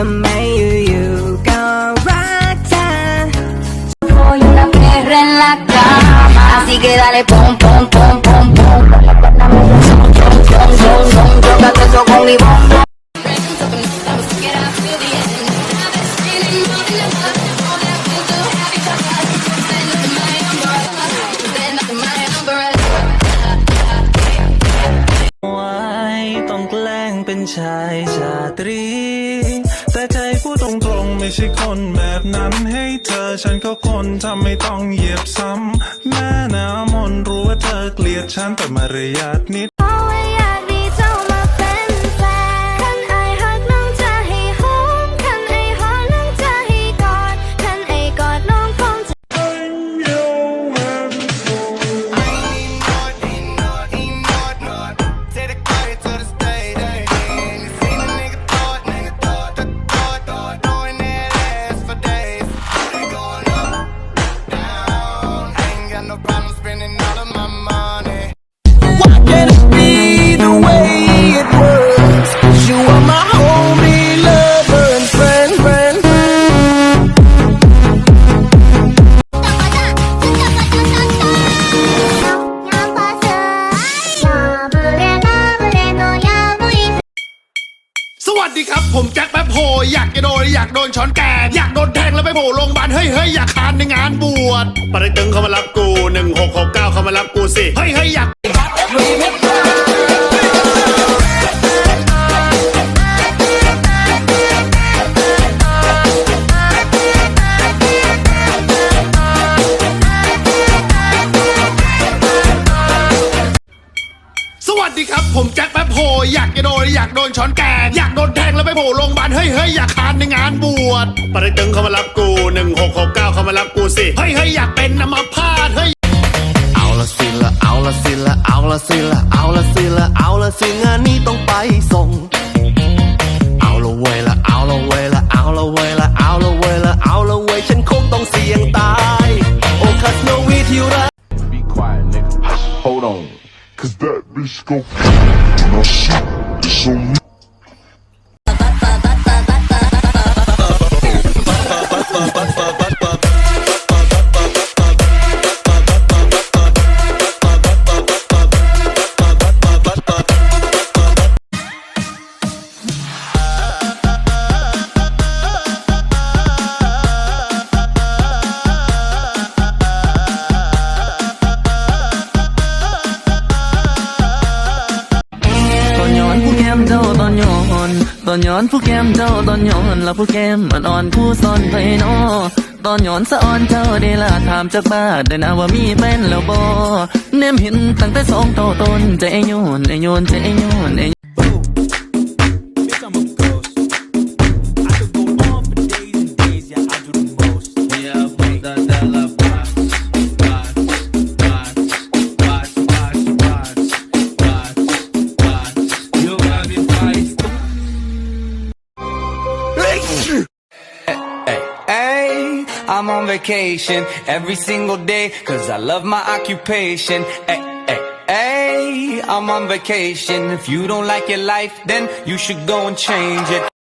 ทำไมอยู่ๆก็รักเธอ Soy una perra en la cama Así que dale pom pom pom pom pom Tócate eso con mi bombo Why พูดตรงๆไม่ใช่คนแบบนั้นให้เธอฉันก็คนทำไม่ต้องเหยียบซ้ำแม่น้ำมนรู้ว่าเธอเกลียดฉันแต่มารยาทนิด no problem spending all of my money. แจ็คแป๊บโฮอยากจะโดนอยากโดนช้อนแกงอยากโดนแทงแล้วไปโผล่โรงพยาบาลเฮ้ยเฮ้ยอยากคานในงานบวชปริตึงเขามารับกูหนึ่งหกหกเก้าเขามารับกูสิเฮ้ยเฮ้ยอยากสวัสดีครับผมแจ็คแป๊บ โฮอยากจะโดนอยากโดนช้อนแกง อยากโดนแทงแล้วไปโผล่โรงพยาบาลเฮ้ยเฮ้ยอยากคานในงานบวชปริตึงเขามารับกูหนึ่งหกหกเก้าเขามารับกูสิเฮ้ยเฮ้ยอยากเป็นอัมพาตเฮ้ยเอาละสิละเอาละสิละเอาละสิละเอาละสิละเอาละสิงานนี้ต้องไปส่งเอาละเวยละเอาละเวยละเอาละเวยละเอาละเวยละเอาละเวยฉันคงต้องเสี่ยงตายโอ้คาสโนวีที่รัก Be quiet, nigga. Hold on. Cause that bitch go when I shoot, it's on me. อนตอนย้อนผู้แก้มเจ้าตอนย้อนละผู้แก้มมันอ่อนผู้ซ่อนไปนอตอนย้อนสะอ่อนเจ้าได้ละถามจากบ้านได้นะว่ามีแฟนแล้วบ่เนมเห็นตั้งแต่สองต่อต้นใจโยนไอโยนใจโยนไอ Hey, I'm on vacation every single day cause I love my occupation. Hey, hey, hey, I'm on vacation. If you don't like your life, then you should go and change it.